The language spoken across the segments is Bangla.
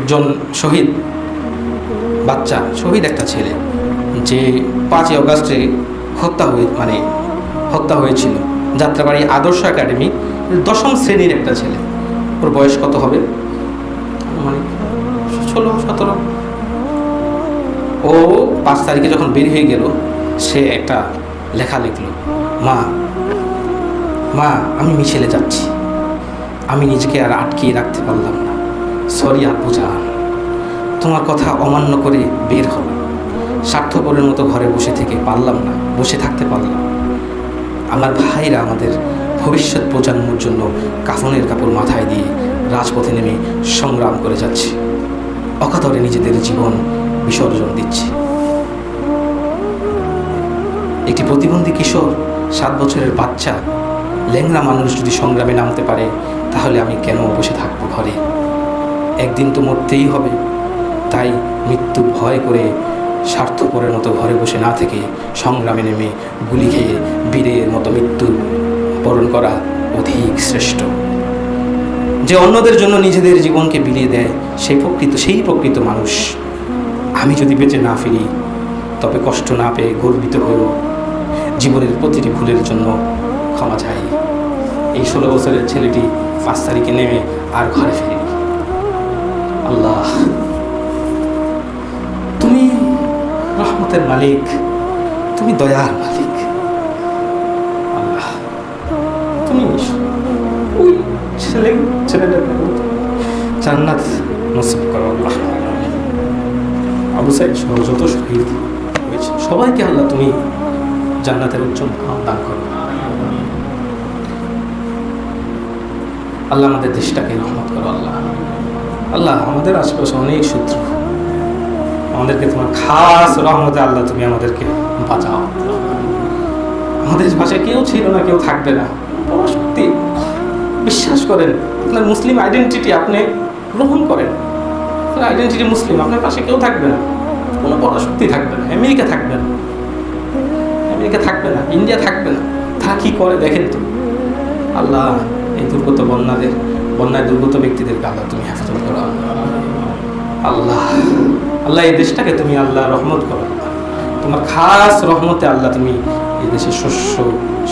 একজন শহীদ বাচ্চা, শহীদ একটা ছেলে, যে পাঁচই অগাস্টে হত্যা হয়ে মানে হত্যা হয়েছিল। যাত্রাবাড়ি আদর্শ একাডেমি, দশম শ্রেণির একটা ছেলে। ওর বয়স কত হবে? মানে ষোলো, সতেরো। ও পাঁচ তারিখে যখন বের হয়ে গেল, সে একটা লেখা লিখলো, মা মা, আমি মিছিলে যাচ্ছি। আমি নিজেকে আর আটকিয়ে রাখতে পারলাম না। সরি জান তোমার কথা অমান্য করে বের হলাম। স্বার্থপরের মতো ঘরে বসে থেকে পারলাম না, বসে থাকতে পারলাম। আমার ভাইরা আমাদের ভবিষ্যৎ প্রজন্মর জন্য কাফনের কাপড় মাথায় দিয়ে রাজপথে নেমে সংগ্রাম করে যাচ্ছে। অকাতরে নিজেদের জীবন বিসর্জন দিচ্ছে। একটি প্রতিবন্ধী কিশোর, সাত বছরের বাচ্চা ল্যাংরা মানুষ যদি সংগ্রামে নামতে পারে, তাহলে আমি কেন বসে থাকব ঘরে? একদিন তো মরতেই হবে। তাই মৃত্যু ভয় করে স্বার্থপরের মতো ঘরে বসে না থেকে সংগ্রামে নেমে গুলি খেয়ে বীরের মতো মৃত্যু বরণ করা অধিক শ্রেষ্ঠ। যে অন্যদের জন্য নিজেদের জীবনকে বিলিয়ে দেয়, সেই প্রকৃত সেই প্রকৃত মানুষ। আমি যদি বেঁচে না ফিরি, তবে কষ্ট না পেয়ে গর্বিত হয়েও জীবনের প্রতিটি ভুলের জন্য ক্ষমা চাই। এই ষোলো বছরের ছেলেটি পাঁচ তারিখে নেমে আর ঘরে ফিরেনি। আল্লাহ তুমি রহমতের মালিক, তুমি দয়ার মালিক। আল্লাহ, তুমি ওই ছেলে ছেলেটাকে জান্নাত নসিব করো, আল্লাহ। আবু সাইদ সহ যত শহীদ হয়েছে, সবাইকে আল্লাহ তুমি জান্নাতের উচ্চ দান করো। আল্লাহ আমাদের দেশটাকে রহমত করো, আল্লাহ। আল্লাহ, আমাদের আশেপাশে অনেক শত্রু। আমাদেরকে তোমার খাস রহমতে আল্লাহ তুমি আমাদেরকে বাঁচাও। আমাদের ভাষায় কেউ ছিল না, কেউ থাকবে না। পরাশক্তি বিশ্বাস করেন, আপনার মুসলিম আইডেন্টিটি আপনি গ্রহণ করেন। আইডেন্টিটি মুসলিম, আপনার পাশে কেউ থাকবে না। কোনো বড় শক্তি থাকবে না। আমেরিকা থাকবে না। আমেরিকা থাকবে না। ইন্ডিয়া থাকবে না। তা কী করে দেখেন তো? আল্লাহ, এই দুর্গত বন্যাদের বন্যায় দুর্গত ব্যক্তিদেরকে আল্লাহ তুমি হেফাজত করো। আল্লাহ আল্লাহ এই দেশটাকে তুমি আল্লাহ রহমত করো। তোমার খাস রহমতে আল্লাহ তুমি এই দেশের শস্য,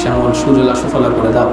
শ্যামল, সুজলা, সুফলা করে দাও।